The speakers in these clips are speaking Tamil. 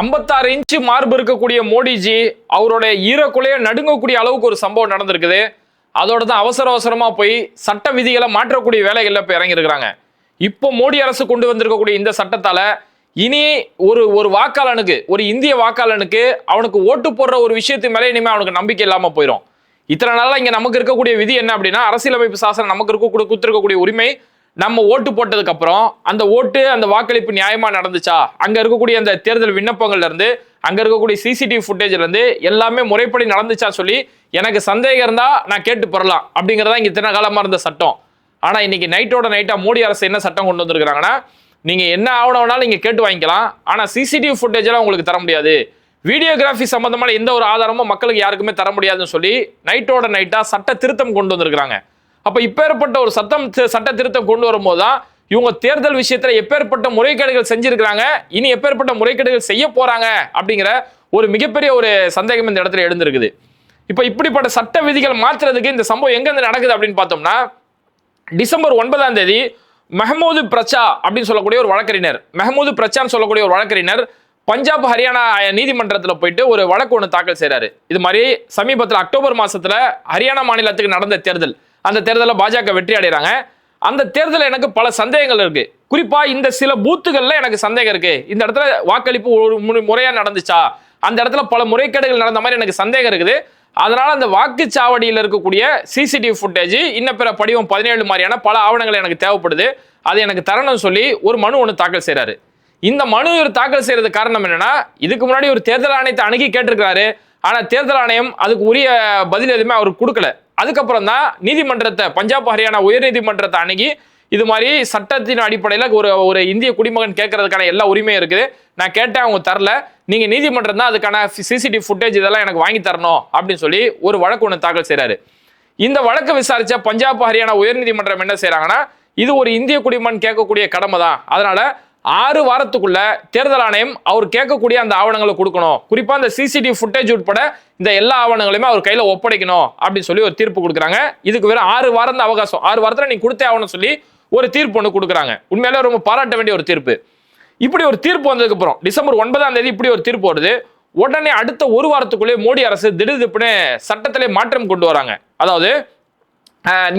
ஐம்பத்தாறு இன்ச்சு மார்பு இருக்கக்கூடிய மோடிஜி அவருடைய ஈரக்குலையை நடுங்கக்கூடிய அளவுக்கு ஒரு சம்பவம் நடந்திருக்குது. அதோட தான் அவசர அவசரமாக போய் சட்ட விதிகளை மாற்றக்கூடிய வேலைகளில் இப்போ இறங்கியிருக்கிறாங்க. இப்போ மோடி அரசு கொண்டு வந்திருக்கக்கூடிய இந்த சட்டத்தால் இனி ஒரு ஒரு வாக்காளனுக்கு ஒரு இந்திய வாக்காளனுக்கு அவனுக்கு ஓட்டு போடுற ஒரு விஷயத்து மேலே இனிமேல் அவனுக்கு நம்பிக்கை இல்லாமல் போயிடும் இத்தனை நாளாக இங்கே நமக்கு இருக்கக்கூடிய விதி என்ன அப்படின்னா அரசியலமைப்பு சாசனம் நமக்கு இருக்க கொடுத்துருக்கக்கூடிய உரிமை நம்ம ஓட்டு போட்டதுக்கு அப்புறம் அந்த ஓட்டு அந்த வாக்களிப்பு நியாயமா நடந்துச்சா? அங்க இருக்கக்கூடிய அந்த தேர்தல் விண்ணப்பங்கள்ல இருந்து அங்க இருக்கக்கூடிய சிசிடிவி ஃபுட்டேஜ்ல இருந்து எல்லாமே முறைப்படி நடந்துச்சா சொல்லி எனக்கு சந்தேகம் இருந்தா நான் கேட்டு பெறலாம் அப்படிங்கறதா இங்க இத்தனை காலமா இருந்த சட்டம். ஆனா இன்னைக்கு நைட்டோட நைட்டா மோடி அரசு என்ன சட்டம் கொண்டு வந்திருக்கிறாங்கன்னா நீங்க என்ன ஆவணம் வேணாலும் நீங்க கேட்டு வாங்கிக்கலாம். ஆனா சிசிடிவி ஃபுட்டேஜ் எல்லாம் உங்களுக்கு தர முடியாது. வீடியோகிராஃபி சம்பந்தமான எந்த ஒரு ஆதாரமும் மக்களுக்கு யாருக்குமே தர முடியாதுன்னு சொல்லி நைட்டோட நைட்டா சட்ட திருத்தம் கொண்டு வந்திருக்காங்க அப்போ இப்பேற்பட்ட ஒரு சட்டம் சட்ட திருத்தம் கொண்டு வரும்போது தான் இவங்க தேர்தல் விஷயத்துல எப்பேற்பட்ட முறைகேடுகள் செஞ்சிருக்கிறாங்க இனி எப்பேற்பட்ட முறைகேடுகள் செய்ய போறாங்க அப்படிங்கிற ஒரு மிகப்பெரிய ஒரு சந்தேகம் இந்த இடத்துல எழுந்திருக்குது. இப்போ இப்படிப்பட்ட சட்ட விதிகள் மாற்றுறதுக்கு இந்த சம்பவம் எங்கேருந்து நடக்குது அப்படின்னு பார்த்தோம்னா டிசம்பர் ஒன்பதாம் தேதி மெஹமூது பிரச்சா அப்படின்னு சொல்லக்கூடிய ஒரு வழக்கறிஞர் மெஹமூது பிரச்சான்னு சொல்லக்கூடிய ஒரு வழக்கறிஞர் பஞ்சாப் ஹரியானா நீதிமன்றத்தில் போயிட்டு ஒரு வழக்கு ஒன்று தாக்கல் செய்கிறாரு இது மாதிரி சமீபத்தில் அக்டோபர் மாதத்தில் ஹரியானா மாநிலத்துக்கு நடந்த தேர்தல். அந்த தேர்தலில் பாஜக வெற்றி அடைகிறாங்க அந்த தேர்தலில் எனக்கு பல சந்தேகங்கள் இருக்கு. குறிப்பா இந்த சில பூத்துகள்ல எனக்கு சந்தேகம் இருக்கு. இந்த இடத்துல வாக்களிப்பு ஒரு முறையா நடந்துச்சா? அந்த இடத்துல பல முறைகேடுகள் நடந்த மாதிரி எனக்கு சந்தேகம் இருக்குது. அதனால அந்த வாக்குச்சாவடியில் இருக்கக்கூடிய சிசிடிவி ஃபுட்டேஜ் இன்ன பிற படிவம் பதினேழு மாதிரியான பல ஆவணங்கள் எனக்கு தேவைப்படுது. அதை எனக்கு தரணும்னு சொல்லி ஒரு மனு ஒன்று தாக்கல் செய்கிறாரு இந்த மனு இவர் தாக்கல் செய்யறது காரணம் என்னன்னா இதுக்கு முன்னாடி ஒரு தேர்தல் ஆணையத்தை அணுகி கேட்டிருக்காரு ஆனால் தேர்தல் ஆணையம் அதுக்கு உரிய பதில் எதுவுமே அவருக்கு கொடுக்கல. அதுக்கப்புறம் தான் நீதிமன்றத்தை பஞ்சாப் ஹரியானா உயர்நீதிமன்றத்தை அணுகி இது மாதிரி சட்டத்தின் அடிப்படையில் ஒரு ஒரு இந்திய குடிமகன் கேட்கறதுக்கான எல்லா உரிமையும் இருக்குது. நான் கேட்டேன் அவங்க தரல. நீங்கள் நீதிமன்றம் தான் அதுக்கான சிசிடிவி ஃபுட்டேஜ் இதெல்லாம் எனக்கு வாங்கி தரணும் அப்படின்னு சொல்லி ஒரு வழக்கு ஒன்று தாக்கல் செய்கிறாரு இந்த வழக்கு விசாரித்த பஞ்சாப் ஹரியானா உயர்நீதிமன்றம் என்ன செய்கிறாங்கன்னா இது ஒரு இந்திய குடிமகன் கேட்கக்கூடிய கடமை தான் அதனால ஆறு வாரத்துக்குள்ள தேர்தல் ஆணையம் அவர் கேட்கக்கூடிய அந்த ஆவணங்களை கொடுக்கணும். குறிப்பா அந்த சிசிடிவி ஃபுட்டேஜ் உட்பட இந்த எல்லா ஆவணங்களையுமே அவர் கையில ஒப்படைக்கணும் அப்படின்னு சொல்லி ஒரு தீர்ப்பு கொடுக்குறாங்க. இதுக்கு வெறும் ஆறு வாரம் தான் அவகாசம். ஆறு வாரத்துல நீ கொடுத்தே ஆகணும்னு சொல்லி ஒரு தீர்ப்பு ஒன்று கொடுக்குறாங்க. உண்மையிலே ரொம்ப பாராட்ட வேண்டிய ஒரு தீர்ப்பு. இப்படி ஒரு தீர்ப்பு வந்ததுக்கு அப்புறம் டிசம்பர் ஒன்பதாம் தேதி இப்படி ஒரு தீர்ப்பு வருது. உடனே அடுத்த ஒரு வாரத்துக்குள்ளே மோடி அரசு திடீர்னு சட்டத்திலே மாற்றம் கொண்டு வராங்க. அதாவது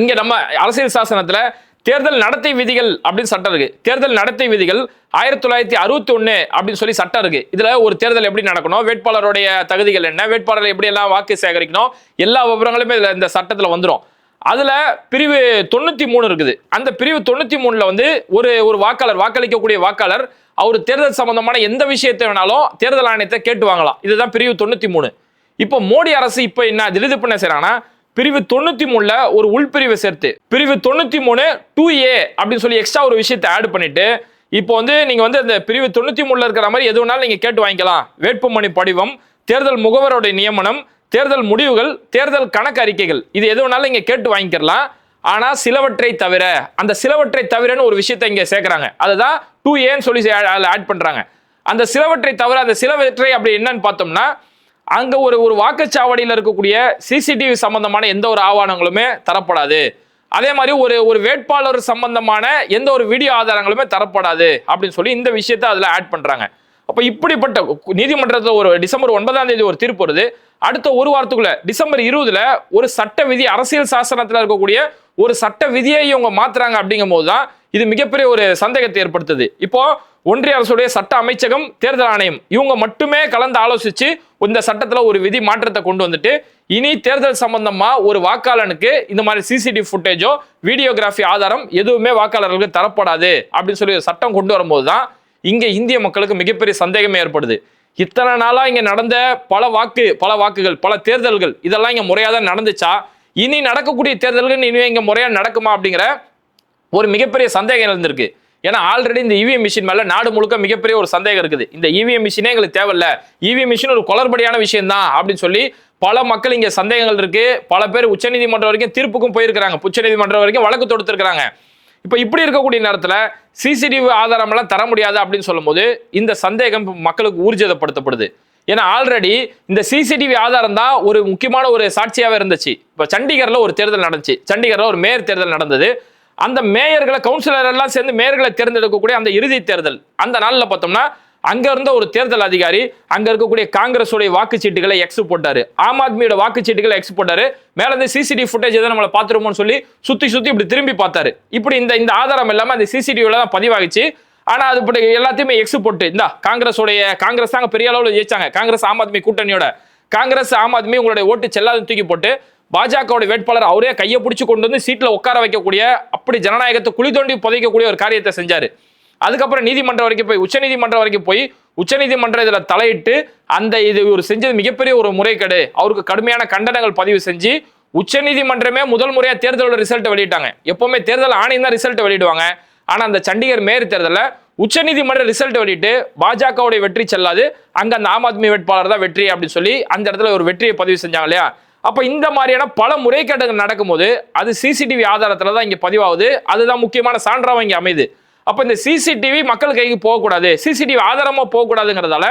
இங்க நம்ம அரசியல் சாசனத்துல தேர்தல் நடத்தை விதிகள் அப்படின்னு சட்டம் இருக்கு. தேர்தல் நடத்தை விதிகள் ஆயிரத்தி தொள்ளாயிரத்தி அறுபத்தி ஒன்று அப்படின்னு சொல்லி சட்டம் இருக்கு. இதுல ஒரு தேர்தல் எப்படி நடக்கணும் வேட்பாளருடைய தகுதிகள் என்ன வேட்பாளர் எப்படி எல்லாம் வாக்கு சேகரிக்கணும் எல்லா விவரங்களுமே இதுல இந்த சட்டத்துல வந்துடும் அதுல பிரிவு தொண்ணூத்தி மூணு இருக்குது. அந்த பிரிவு தொண்ணூத்தி மூணுல வந்து ஒரு ஒரு வாக்காளர் வாக்களிக்கக்கூடிய வாக்காளர் அவர் தேர்தல் சம்பந்தமான எந்த விஷயத்தை வேணாலும் தேர்தல் ஆணையத்தை கேட்டு வாங்கலாம். இதுதான் பிரிவு தொண்ணூத்தி மூணு. இப்போ மோடி அரசு இப்போ என்ன திடுதிப்பு என்ன செய்றாங்கன்னா பிரிவு தொண்ணூத்தி மூணுல ஒரு உள்பிரிவை சேர்த்து. பிரிவு தொண்ணூத்தி மூணு டூ ஏ அப்படின்னு சொல்லி எக்ஸ்ட்ரா ஒரு விஷயத்தை ஆட் பண்ணிட்டு இப்போ வந்து நீங்க வந்து அந்த பிரிவு தொண்ணூத்தி மூணுல இருக்கிற மாதிரி எது வேணாலும் நீங்க கேட்டு வாங்கிக்கலாம். வேட்புமனு படிவம் தேர்தல் முகவருடைய நியமனம் தேர்தல் முடிவுகள் தேர்தல் கணக்கு அறிக்கைகள். இது எது வேணாலும் இங்கே கேட்டு வாங்கிக்கலாம். ஆனால் சிலவற்றை தவிர அந்த சிலவற்றை தவிரன்னு ஒரு விஷயத்தை இங்கே சேர்க்குறாங்க. அதுதான் டூ ஏன்னு சொல்லி ஆட் பண்ணுறாங்க. அந்த சிலவற்றை தவிர அந்த சிலவற்றை அப்படி என்னன்னு பார்த்தோம்னா அங்க ஒரு ஒரு வாக்குச்சாவடியில் இருக்கக்கூடிய சிசிடிவி சம்பந்தமான எந்த ஒரு ஆவணங்களுமே தரப்படாது. அதே மாதிரி ஒரு ஒரு வேட்பாளர் சம்பந்தமான எந்த ஒரு வீடியோ ஆதாரங்களுமே தரப்படாது அப்படின்னு சொல்லி இந்த விஷயத்தை அதுல ஆட் பண்றாங்க. அப்ப இப்படிப்பட்ட நீதிமன்றத்தில் ஒரு டிசம்பர் ஒன்பதாம் தேதி ஒரு தீர்ப்பு வருது. அடுத்த ஒரு வாரத்துக்குள்ள டிசம்பர் இருபதுல ஒரு சட்ட விதி அரசியல் சாசனத்துல இருக்கக்கூடிய ஒரு சட்ட விதியை இவங்க மாத்துறாங்க அப்படிங்கும் போதுதான் இது மிகப்பெரிய ஒரு சந்தேகத்தை ஏற்படுத்துது. இப்போ ஒன்றிய அரசுடைய சட்ட அமைச்சகம் தேர்தல் ஆணையம் இவங்க மட்டுமே கலந்து ஆலோசிச்சு இந்த சட்டத்தில் ஒரு விதி மாற்றத்தை கொண்டு வந்துட்டு இனி தேர்தல் சம்பந்தமா ஒரு வாக்காளனுக்கு இந்த மாதிரி சிசிடிவி ஃபுட்டேஜோ வீடியோகிராஃபி ஆதாரம் எதுவுமே வாக்காளர்களுக்கு தரப்படாது அப்படின்னு சொல்லி சட்டம் கொண்டு வரும்போது தான் இங்கே இந்திய மக்களுக்கு மிகப்பெரிய சந்தேகமே ஏற்படுது. இத்தனை நாளா இங்க நடந்த பல வாக்கு பல வாக்குகள் பல தேர்தல்கள் இதெல்லாம் இங்க முறையாக தான் நடந்துச்சா? இனி நடக்கக்கூடிய தேர்தல்கள் இனிமே இங்க முறையா நடக்குமா அப்படிங்கிற ஒரு மிகப்பெரிய சந்தேகம் இருந்திருக்கு ஏன்னா ஆல்ரெடி இந்த இவிஎம் மிஷின் மேல நாடு முழுக்க மிகப்பெரிய ஒரு சந்தேகம் இருக்குது. இந்த இவிஎம் மிஷினே எங்களுக்கு தேவையில்ல. இவிஎம் மிஷின் ஒரு குளறுபடியான விஷயம் தான் அப்படின்னு சொல்லி பல மக்கள் இங்க சந்தேகங்கள் இருக்கு. பல பேர் உச்சநீதிமன்றம் வரைக்கும் தீர்ப்புக்கும் போயிருக்கிறாங்க. உச்சநீதிமன்றம் வரைக்கும் வழக்கு தொடுத்திருக்கிறாங்க. இப்போ இப்படி இருக்கக்கூடிய நேரத்தில் சிசிடிவி ஆதாரம் எல்லாம் தர முடியாது அப்படின்னு சொல்லும்போது இந்த சந்தேகம் மக்களுக்கு ஊர்ஜிதப்படுத்தப்படுது. ஏன்னா ஆல்ரெடி இந்த சிசிடிவி ஆதாரம் தான் ஒரு முக்கியமான ஒரு சாட்சியாவே இருந்துச்சு. இப்போ சண்டிகர்ல ஒரு தேர்தல் நடந்துச்சு. சண்டிகர்ல ஒரு மேயர் தேர்தல் நடந்தது. அந்த மேயர்களை கவுன்சிலர் எல்லாம் சேர்ந்து மேயர்களை தேர்ந்தெடுக்கக்கூடிய அந்த இறுதி தேர்தல். அந்த நாளில் பார்த்தோம்னா அங்க இருந்த ஒரு தேர்தல் அதிகாரி அங்க இருக்கக்கூடிய காங்கிரஸ் உடைய வாக்குச்சீட்டுகளை எக்ஸ் போட்டாரு. ஆம் ஆத்மியோட வாக்குச்சீட்டுகளை எக்ஸ் போட்டாரு. மேல இருந்து சிசிடிவி ஃபுட்டேஜ் எதாவது நம்மளை பார்த்துருமோன்னு சொல்லி சுத்தி சுத்தி இப்படி திரும்பி பார்த்தாரு. இப்படி இந்த இந்த ஆதாரம் இல்லாமல் அந்த சிசிடிவில தான் பதிவாகிச்சு. ஆனா அது இப்படி எல்லாத்தையுமே எக்ஸ் போட்டு இந்த காங்கிரஸ் உடைய காங்கிரஸ் தாங்க பெரிய அளவில் ஜெயிச்சாங்க. காங்கிரஸ் ஆம் ஆத்மி கூட்டணியோட. காங்கிரஸ் ஆம் ஆத்மி உங்களுடைய ஓட்டு செல்லாத தூக்கி போட்டு பாஜகவுடைய வேட்பாளர் அவரே கையை பிடிச்சி கொண்டு வந்து சீட்டில் உட்கார வைக்கக்கூடிய அப்படி ஜனநாயகத்தை குழி தோண்டி புதைக்கக்கூடிய ஒரு காரியத்தை செஞ்சார். அதுக்கப்புறம் நீதிமன்றம் வரைக்கும் போய் உச்சநீதிமன்றம் வரைக்கும் போய் உச்சநீதிமன்றம் இதில் தலையிட்டு அந்த இது ஒரு செஞ்சது மிகப்பெரிய ஒரு முறைகேடு. அவருக்கு கடுமையான கண்டனங்கள் பதிவு செஞ்சு உச்சநீதிமன்றமே முதல் முறையாக தேர்தலோட ரிசல்ட்டை வெளியிட்டாங்க. எப்போவுமே தேர்தல் ஆணையம் தான் ரிசல்ட்டை வெளியிடுவாங்க. ஆனால் அந்த சண்டிகர் மேயர் தேர்தலில் உச்சநீதிமன்ற ரிசல்ட் வெளியிட்டு பாஜகவுடைய வெற்றி செல்லாது அங்கே அந்த ஆம் ஆத்மி வேட்பாளர் தான் வெற்றி அப்படின்னு சொல்லி அந்த இடத்துல ஒரு வெற்றியை பதிவு செஞ்சாங்க இல்லையா? அப்போ இந்த மாதிரியான பல முறைகேடுகள் நடக்கும்போது அது சிசிடிவி ஆதாரத்தில் தான் இங்கே பதிவாகுது. அதுதான் முக்கியமான சான்றாக இங்கே அமையுது. அப்போ இந்த சிசிடிவி மக்கள் கைக்கு போகக்கூடாது. சிசிடிவி ஆதாரமாக போகக்கூடாதுங்கிறதால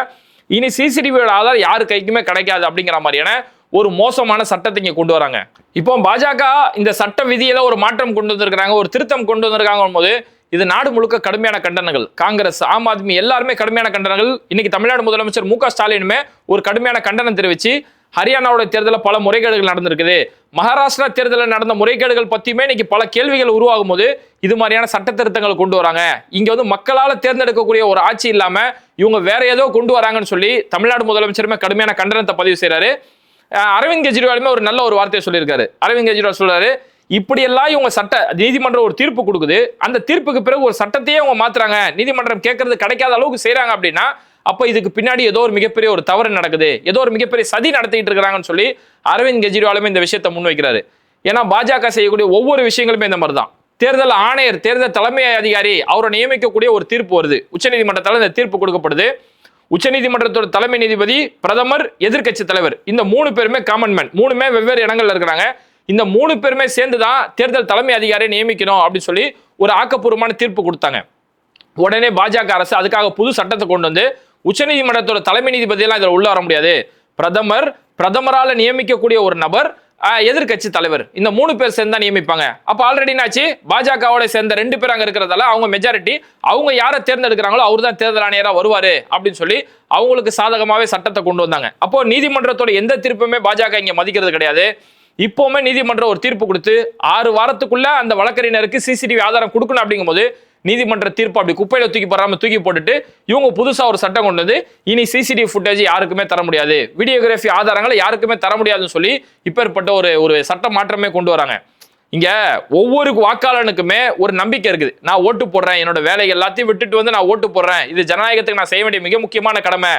இனி சிசிடிவியோட ஆதாரம் யாரு கைக்குமே கிடைக்காது அப்படிங்கிற மாதிரியான ஒரு மோசமான சட்டத்தை இங்கே கொண்டு வராங்க. இப்போ பாஜக இந்த சட்ட விதியில ஒரு மாற்றம் கொண்டு வந்திருக்கிறாங்க ஒரு திருத்தம் கொண்டு வந்திருக்காங்க போது இது நாடு முழுக்க கடுமையான கண்டனங்கள். காங்கிரஸ் ஆம் ஆத்மி எல்லாருமே கடுமையான கண்டனங்கள். இன்னைக்கு தமிழ்நாடு முதலமைச்சர் மு க ஸ்டாலினுமே ஒரு கடுமையான கண்டனம் தெரிவிச்சு ஹரியானாவோட தேர்தலில் பல முறைகேடுகள் நடந்திருக்குது. மகாராஷ்டிரா தேர்தலில் நடந்த முறைகேடுகள் பற்றியுமே இன்னைக்கு பல கேள்விகள் உருவாகும் போது இது மாதிரியான சட்ட திருத்தங்கள் கொண்டு வராங்க. இங்கே வந்து மக்களால் தேர்ந்தெடுக்கக்கூடிய ஒரு ஆட்சி இல்லாமல் இவங்க வேற ஏதோ கொண்டு வராங்கன்னு சொல்லி தமிழ்நாடு முதலமைச்சருமே கடுமையான கண்டனத்தை பதிவு செய்கிறாரு அரவிந்த் கெஜ்ரிவாலுமே ஒரு நல்ல ஒரு வார்த்தையை சொல்லியிருக்காரு. அரவிந்த் கெஜ்ரிவால் சொல்றாரு இப்படியெல்லாம் இவங்க சட்ட நீதிமன்றம் ஒரு தீர்ப்பு கொடுக்குது. அந்த தீர்ப்புக்கு பிறகு ஒரு சட்டத்தையே அவங்க மாத்துறாங்க. நீதிமன்றம் கேட்கறது கிடைக்காத அளவுக்கு செய்கிறாங்க அப்படின்னா அப்போ இதுக்கு பின்னாடி ஏதோ ஒரு மிகப்பெரிய ஒரு தவறு நடக்குது. ஏதோ ஒரு மிகப்பெரிய சதி நடத்திட்டு இருக்கிறாங்கன்னு சொல்லி அரவிந்த் கெஜ்ரிவாலுமே இந்த விஷயத்தை முன்வைக்கிறாரு ஏன்னா பாஜக செய்யக்கூடிய ஒவ்வொரு விஷயங்களுமே இந்த மாதிரி தான் தேர்தல் ஆணையர் தேர்தல் தலைமை அதிகாரி அவரை நியமிக்கக்கூடிய ஒரு தீர்ப்பு வருது. உச்சநீதிமன்றத்தால் இந்த தீர்ப்பு கொடுக்கப்படுது. உச்சநீதிமன்றத்தோட தலைமை நீதிபதி பிரதமர் எதிர்க்கட்சி தலைவர். இந்த மூணு பேருமே காமன் மேன் மூணுமே வெவ்வேறு இடங்கள்ல இருக்கிறாங்க. இந்த மூணு பேருமே சேர்ந்து தான் தேர்தல் தலைமை அதிகாரியை நியமிக்கணும் அப்படின்னு சொல்லி ஒரு ஆக்கப்பூர்வமான தீர்ப்பு கொடுத்தாங்க. உடனே பாஜக அரசு அதுக்காக புது சட்டத்தை கொண்டு வந்து உச்சநீதிமன்றத்தோட தலைமை நீதிபதியெல்லாம் இதில் உள்ள வர முடியாது. பிரதமர் பிரதமரால் நியமிக்கக்கூடிய ஒரு நபர் எதிர்கட்சி எதிர்க்கட்சி தலைவர். இந்த மூணு பேர் சேர்ந்து தான் நியமிப்பாங்க. அப்போ ஆல்ரெடி என்னாச்சு? பாஜகவோட சேர்ந்த ரெண்டு பேர் அங்கே இருக்கிறதால அவங்க மெஜாரிட்டி அவங்க யாரை தேர்ந்தெடுக்கிறாங்களோ அவர் தான் தேர்தல் ஆணையராக வருவார் அப்படின்னு சொல்லி அவங்களுக்கு சாதகமாகவே சட்டத்தை கொண்டு வந்தாங்க. அப்போ நீதிமன்றத்தோட எந்த தீர்ப்புமே பாஜக இங்கே மதிக்கிறது கிடையாது. இப்போவுமே நீதிமன்றம் ஒரு தீர்ப்பு கொடுத்து ஆறு வாரத்துக்குள்ள அந்த வழக்கறிஞருக்கு சிசிடிவி ஆதாரம் கொடுக்கணும் அப்படிங்கும்போது நீதிமன்ற தீர்ப்பு அப்படி குப்பையில தூக்கி போடாம தூக்கி போட்டுட்டு இவங்க புதுசா ஒரு சட்டம் கொண்டு வந்து இனி சிசிடிவி ஃபுட்டேஜ் யாருக்குமே தர முடியாது. வீடியோகிராஃபி ஆதாரங்களை யாருக்குமே தர முடியாதுன்னு சொல்லி இப்பேற்பட்ட ஒரு ஒரு சட்ட மாற்றமே கொண்டு வராங்க. இங்க ஒவ்வொரு வாக்காளனுக்குமே ஒரு நம்பிக்கை இருக்குது. நான் ஓட்டு போடுறேன் என்னோட வேலை எல்லாத்தையும் விட்டுட்டு வந்து நான் ஓட்டு போடுறேன். இது ஜனநாயகத்துக்கு நான் செய்ய வேண்டிய மிக முக்கியமான கடமை.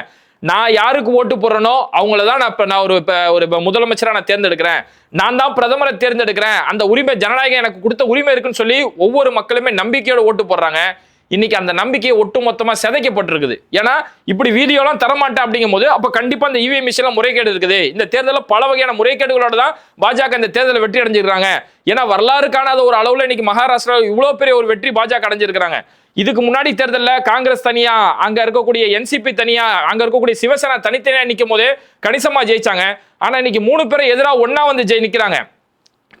நான் யாருக்கு ஓட்டு போடுறேனோ அவங்கள தான் நான் இப்போ நான் ஒரு இப்போ ஒரு முதலமைச்சராக நான் தேர்ந்தெடுக்கிறேன். நான் தான் பிரதமரை தேர்ந்தெடுக்கிறேன். அந்த உரிமை ஜனநாயகம் எனக்கு கொடுத்த உரிமை இருக்குன்னு சொல்லி ஒவ்வொரு மக்களுமே நம்பிக்கையோட ஓட்டு போடுறாங்க. இன்னைக்கு அந்த நம்பிக்கையை ஒட்டுமொத்தமாக சிதைக்கப்பட்டிருக்குது. ஏன்னா இப்படி வீடியோலாம் தரமாட்டேன் அப்படிங்கும் போது அப்போ கண்டிப்பாக இந்த இவிஎம் மிஷினில் முறைகேடு இருக்குது. இந்த தேர்தலில் பல வகையான முறைகேடுகளோட தான் பாஜக இந்த தேர்தலை வெற்றி அடைஞ்சிருக்காங்க ஏன்னா வரலாறு காணாத ஒரு அளவில் இன்னைக்கு மகாராஷ்டிரா இவ்வளோ பெரிய ஒரு வெற்றி பாஜக அடைஞ்சிருக்கிறாங்க. இதுக்கு முன்னாடி தேர்தலில் காங்கிரஸ் தனியா அங்க இருக்கக்கூடிய என்சிபி தனியா அங்க இருக்கக்கூடிய சிவசேனா தனித்தனியா நிற்கும் போது கணிசமா ஜெயிச்சாங்க. ஆனா இன்னைக்கு மூணு பேரும் எதிராக ஒன்னா வந்து ஜெயி நிற்கிறாங்க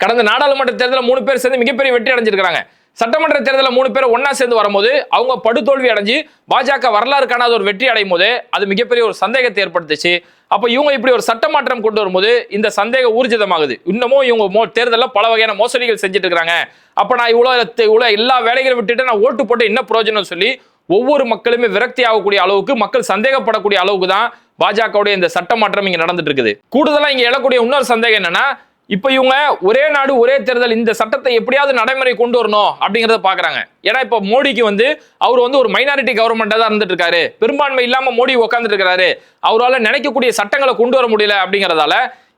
கடந்த நாடாளுமன்ற தேர்தலில் மூணு பேர் சேர்ந்து மிகப்பெரிய வெற்றி அடைஞ்சிருக்கிறாங்க. சட்டமன்ற தேர்தலில் மூணு பேர் ஒன்னா சேர்ந்து வரும்போது அவங்க படுதோல்வி அடைஞ்சு பாஜக வரலாறு காணாத ஒரு வெற்றி அடையும் போது அது மிகப்பெரிய ஒரு சந்தேகத்தை ஏற்படுத்துச்சு. அப்ப இவங்க இப்படி ஒரு சட்ட மாற்றம் கொண்டு வரும்போது இந்த சந்தேகம் ஊர்ஜிதமாகுது. இன்னமும் இவங்க மோ தேர்தலில் பல வகையான மோசடிகள் செஞ்சுட்டு இருக்கிறாங்க அப்ப நான் இவ்வளவு இவ்வளவு எல்லா வேலைகளையும் விட்டுட்டு நான் ஓட்டு போட்டு என்ன பிரயோஜனம் சொல்லி ஒவ்வொரு மக்களுமே விரக்தி ஆகக்கூடிய அளவுக்கு மக்கள் சந்தேகப்படக்கூடிய அளவுக்கு தான் பாஜகவுடைய இந்த சட்ட மாற்றம் இங்க நடந்துட்டு இருக்குது. கூடுதலா இங்க எழக்கூடிய இன்னொரு சந்தேகம் என்னன்னா இப்ப இவங்க ஒரே நாடு ஒரே தேர்தல் இந்த சட்டத்தை எப்படியாவது நடைமுறை கொண்டு வரணும் அப்படிங்கறத பாக்குறாங்க. ஏன்னா இப்ப மோடிக்கு வந்து அவர் வந்து ஒரு மைனாரிட்டி கவர்மெண்டா தான் இருந்துட்டு இருக்காரு பெரும்பான்மை இல்லாம மோடி உட்கார்ந்துட்டு இருக்காரு அவரால் நினைக்கக்கூடிய சட்டங்களை கொண்டு வர முடியல அப்படிங்கறதால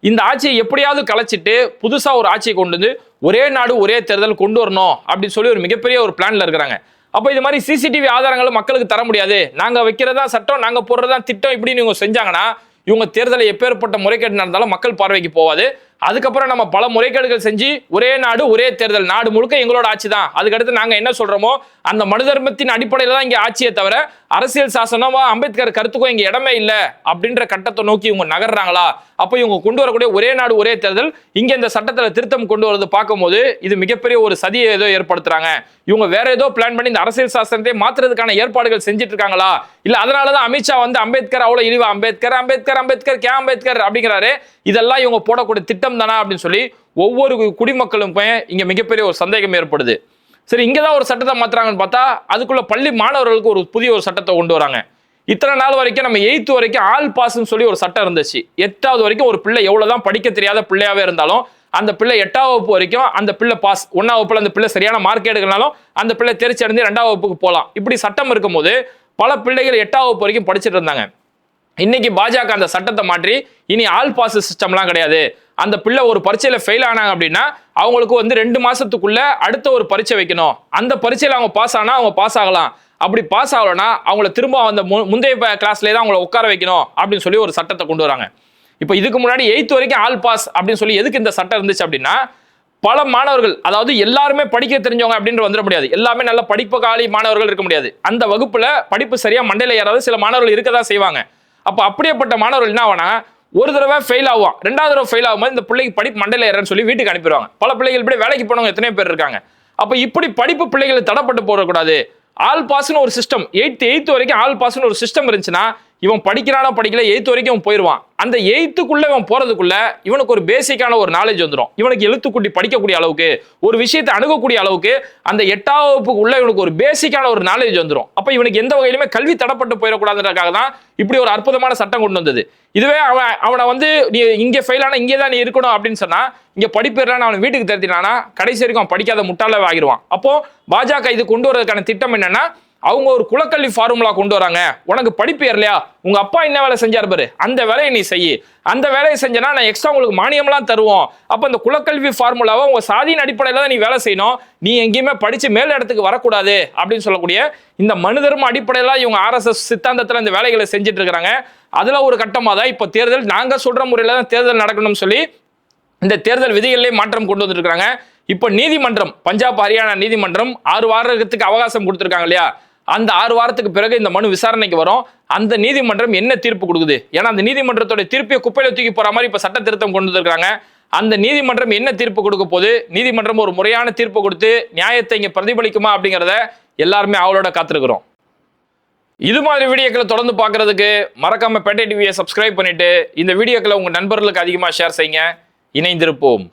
இந்த ஆட்சியை எப்படியாவது கலைச்சிட்டு புதுசா ஒரு ஆட்சியை கொண்டு வந்து ஒரே நாடு ஒரே தேர்தல் கொண்டு வரணும் அப்படின்னு சொல்லி ஒரு மிகப்பெரிய ஒரு பிளான்ல இருக்கிறாங்க. அப்போ இது மாதிரி சிசிடிவி ஆதாரங்களை மக்களுக்கு தர முடியாது. நாங்க வைக்கிறதா சட்டம் நாங்க போடுறதா திட்டம் இப்படின்னு இவங்க செஞ்சாங்கன்னா இவங்க தேர்தலை எப்பேற்பட்ட முறைகேடு நடந்தாலும் மக்கள் பார்வைக்கு போவாது. அதுக்கப்புறம் நம்ம பல முறைகேடுகள் செஞ்சு ஒரே நாடு ஒரே தேர்தல். நாடு முழுக்க எங்களோட ஆட்சி தான். அதுக்கடுத்து நாங்க என்ன சொல்றோமோ அந்த மனு தர்மத்தின் அடிப்படையில் தான் இங்க ஆட்சியை தவிர அரசியல் சாசனமா அம்பேத்கர் கருத்துக்கும் இங்க இடமே இல்லை அப்படின்ற கட்டத்தை நோக்கி இவங்க நகர்றாங்களா? அப்போ இவங்க கொண்டு வரக்கூடிய ஒரே நாடு ஒரே தேர்தல். இங்கே இந்த சட்டத்தில் திருத்தம் கொண்டு வரது பார்க்கும்போது இது மிகப்பெரிய ஒரு சதியை ஏதோ ஏற்படுத்துறாங்க. இவங்க வேற ஏதோ பிளான் பண்ணி இந்த அரசியல் சாஸ்திரத்தை மாத்துறதுக்கான ஏற்பாடுகள் செஞ்சுட்டு இருக்காங்களா இல்லை அதனால தான் அமித்ஷா வந்து அம்பேத்கர் அவ்வளோ இழிவா அம்பேத்கர் அம்பேத்கர் அம்பேத்கர் கே அம்பேத்கர் அப்படிங்கிறாரு. இதெல்லாம் இவங்க போடக்கூடிய திட்டம் தானா அப்படின்னு சொல்லி ஒவ்வொரு குடிமக்களுமே இங்கே மிகப்பெரிய ஒரு சந்தேகம் ஏற்படுது. சரி இங்கே தான் ஒரு சட்டத்தை மாற்றுறாங்கன்னு பார்த்தா அதுக்குள்ள பள்ளி மாணவர்களுக்கு ஒரு புதிய ஒரு சட்டத்தை கொண்டு வராங்க. இத்தனை நாள் வரைக்கும் நம்ம எயித்து வரைக்கும் ஆல் பாஸ்ன்னு சொல்லி ஒரு சட்டம் இருந்துச்சு. எட்டாவது வரைக்கும் ஒரு பிள்ளை எவ்வளவுதான் படிக்க தெரியாத பிள்ளையாவே இருந்தாலும் அந்த பிள்ளை எட்டாவது வகுப்பு வரைக்கும் அந்த பிள்ளை பாஸ் ஒன்னாம் வகுப்புல அந்த பிள்ளை சரியான மார்க் எடுக்கனாலும் அந்த பிள்ளை தெரிச்சு அடைந்து ரெண்டாவது வகுப்புக்கு போகலாம் இப்படி சட்டம் இருக்கும்போது பல பிள்ளைகள் எட்டாவது வகுப்பு வரைக்கும் படிச்சுட்டு இருந்தாங்க. இன்னைக்கு பாஜக அந்த சட்டத்தை மாற்றி இனி ஆல் பாஸ் சிஸ்டம்லாம் கிடையாது. அந்த பிள்ளை ஒரு பரீட்சையில ஃபெயில் ஆனாங்க அப்படின்னா அவங்களுக்கு வந்து ரெண்டு மாசத்துக்குள்ள அடுத்த ஒரு பரீட்சை வைக்கணும். அந்த பரீட்சையில அவங்க பாஸ் ஆனா அவங்க பாஸ் ஆகலாம். அப்படி பாஸ் ஆகலைன்னா அவங்கள திரும்ப அந்த மு- முந்தைய கிளாஸ்லேயே தான் அவங்கள உட்கார வைக்கணும் அப்படின்னு சொல்லி ஒரு சட்டத்தை கொண்டு வராங்க. இப்போ இதுக்கு முன்னாடி எயித்து வரைக்கும் ஆல் பாஸ் அப்படின்னு சொல்லி எதுக்கு இந்த சட்டம் இருந்துச்சு அப்படின்னா பல மாணவர்கள் அதாவது எல்லாருமே படிக்க தெரிஞ்சவங்க அப்படின்ற வந்துட முடியாது. எல்லாமே நல்ல படிப்புக்காலி மாணவர்கள் இருக்க முடியாது. அந்த வகுப்புல படிப்பு சரியா மண்டையில் ஏறாத சில மாணவர்கள் இருக்க தான் செய்வாங்க. அப்போ அப்படியேப்பட்ட மாணவர்கள் என்ன ஆவானா ஒரு தடவை ஃபெயில் ஆகும் ரெண்டாவது தடவை ஃபெயில் ஆகும்போது இந்த பிள்ளைக்கு படிப்பு மண்டையில் ஏறன்னு சொல்லி வீட்டுக்கு அனுப்பிடுவாங்க. பல பிள்ளைகள் இப்படி வேலைக்கு போனவங்க எத்தனை பேர் இருக்காங்க. அப்போ இப்படி படிப்பு பிள்ளைகள் தடப்பட்டு போடக்கூடாது. ஆல் பாஸ்னு ஒரு சிஸ்டம் எயித்து எயித்து வரைக்கும் ஆல் பாஸ்னு ஒரு சிஸ்டம் இருந்துச்சுன்னா இவன் படிக்கிறானா படிக்கல எயித்து வரைக்கும் அவன் போயிடுவான் அந்த எயித்துக்குள்ள இவன் போறதுக்குள்ள இவனுக்கு ஒரு பேசிக்கான ஒரு நாலேஜ் வந்துடும் இவனுக்கு எழுத்துக்கூட்டி படிக்கக்கூடிய அளவுக்கு ஒரு விஷயத்தை அணுகக்கூடிய அளவுக்கு அந்த எட்டாம் வகுப்புக்குள்ள இவனுக்கு ஒரு பேசிக்கான ஒரு நாலேஜ் வந்துடும் அப்ப இவனுக்கு எந்த வகையிலுமே கல்வி தடப்பட்டு போயிடக்கூடாதுன்றதுக்காக தான் இப்படி ஒரு அற்புதமான சட்டம் கொண்டு வந்தது. இதுவே அவன் அவனை வந்து நீ இங்க ஃபெயில் இங்கே தான் நீ இருக்கணும் அப்படின்னு சொன்னா இங்க படிப்பிடறான்னு அவன் வீட்டுக்கு தெரிஞ்சினானா கடைசி வரைக்கும் அவன் படிக்காத முட்டாளவே ஆகிடுவான் அப்போ பாஜக இது கொண்டு வரதுக்கான திட்டம் என்னன்னா அவங்க ஒரு குலக்கல்வி ஃபார்முலா கொண்டு வராங்க. உனக்கு படிப்பு ஏறலையா? உங்க அப்பா என்ன வேலை செஞ்சார் பாரு. அந்த வேலையை நீ செய். அந்த வேலையை செஞ்சனா நான் எக்ஸ்ட்ரா உங்களுக்கு மானியம்லாம் தருவோம். அப்ப அந்த குலக்கல்வி ஃபார்முலாவை உங்க சாதியின் அடிப்படையில் தான் நீ வேலை செய்யணும். நீ எங்கேயுமே படிச்சு மேல் இடத்துக்கு வரக்கூடாது அப்படின்னு சொல்லக்கூடிய இந்த மனு அடிப்படையில் அடிப்படையில இவங்க ஆர்எஸ்எஸ் சித்தாந்தத்துல இந்த வேலைகளை செஞ்சுட்டு இருக்கிறாங்க. அதுல ஒரு கட்டமாக தான் இப்போ தேர்தல் நாங்க சொல்ற முறையில தான் தேர்தல் நடக்கணும்னு சொல்லி இந்த தேர்தல் விதிகளிலே மாற்றம் கொண்டு வந்திருக்காங்க இப்போ நீதிமன்றம் பஞ்சாப் ஹரியானா நீதிமன்றம் ஆறு வாரத்துக்கு அவகாசம் கொடுத்துருக்காங்க இல்லையா? அந்த ஆறு வாரத்துக்கு பிறகு இந்த மனு விசாரணைக்கு வரும். அந்த நீதிமன்றம் என்ன தீர்ப்பு கொடுக்குது? ஏன்னா அந்த நீதிமன்றத்தோட தீர்ப்பை குப்பையில தூக்கி போற மாதிரி இப்ப சட்ட திருத்தம் கொண்டு வந்திருக்காங்க. அந்த நீதிமன்றம் என்ன தீர்ப்பு கொடுக்க போது நீதிமன்றம் ஒரு முறையான தீர்ப்பு கொடுத்து நியாயத்தை இங்க பிரதிபலிக்குமா அப்படிங்கிறத எல்லாருமே அவளோட காத்திருக்கிறோம். இது மாதிரி வீடியோக்களை தொடர்ந்து பார்க்கறதுக்கு மறக்காம பேட்டை டிவியை சப்ஸ்கிரைப் பண்ணிட்டு இந்த வீடியோக்களை உங்க நண்பர்களுக்கு அதிகமாக ஷேர் செய்யுங்க. இணைந்திருப்போம்.